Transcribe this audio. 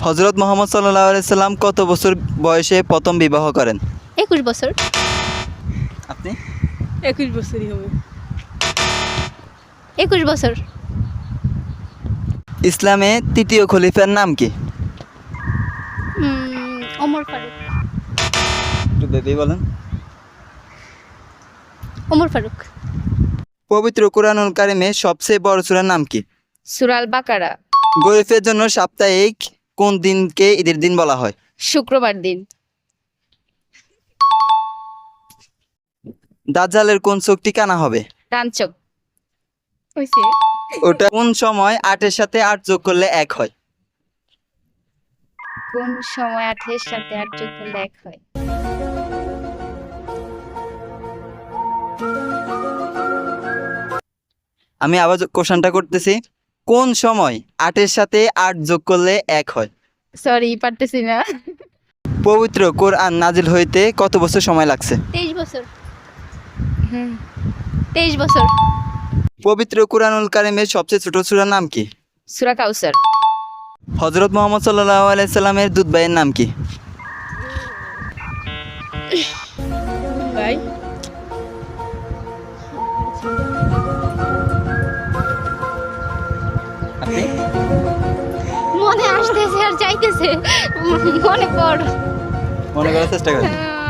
হজরত মোহাম্মদ সাল্লাহ আলাইসাল্লাম কত বছর বয়সে প্রথম বিবাহ করেন? একুশ বছর। আপনি? একুশ বছরই হবে। একুশ বছর। ইসলামে তৃতীয় খলিফার নাম কি? ওমর ফারুক। একটু বলেন। ওমর ফারুক। পবিত্র কোরআনুল কারিমে সবচেয়ে বড় সূরার নাম কি? সুরাল বাকারা। গরিফের জন্য সাপ্তাহিক কোন দিনকে ঈদের দিন বলা হয়? শুক্রবার দিন। দাজ্জালের কোন চোখটি কানা হবে? রাঞ্চক হয়েছে ওটা কোন সময় আটের সাথে আট যোগ করলে এক হয়? কোন সময় আঠের সাথে আট যোগ করলে এক হয়? আমি আবার কোশ্চেনটা করতেছি। কোন সময় আটের সাথে আট যোগ করলে এক হয়? সরি পারতেছি না। পবিত্র কোরআন নাজিল হইতে কত বছর সময় লাগছে? তেইশ বছর। হুম তেইশ বছর। পবিত্র কোরআনুল কারিমের সবচেয়ে ছোট সূরার নাম কি? সুরা কাউসার। হজরত মোহাম্মদ সাল্লাহ আলাইসাল্লামের দুধ ভাইয়ের নাম কি? ভাই। আপনি? আসতেছে আর চাইতেছে মনে পড়। মনে করার চেষ্টা করেন। আহ,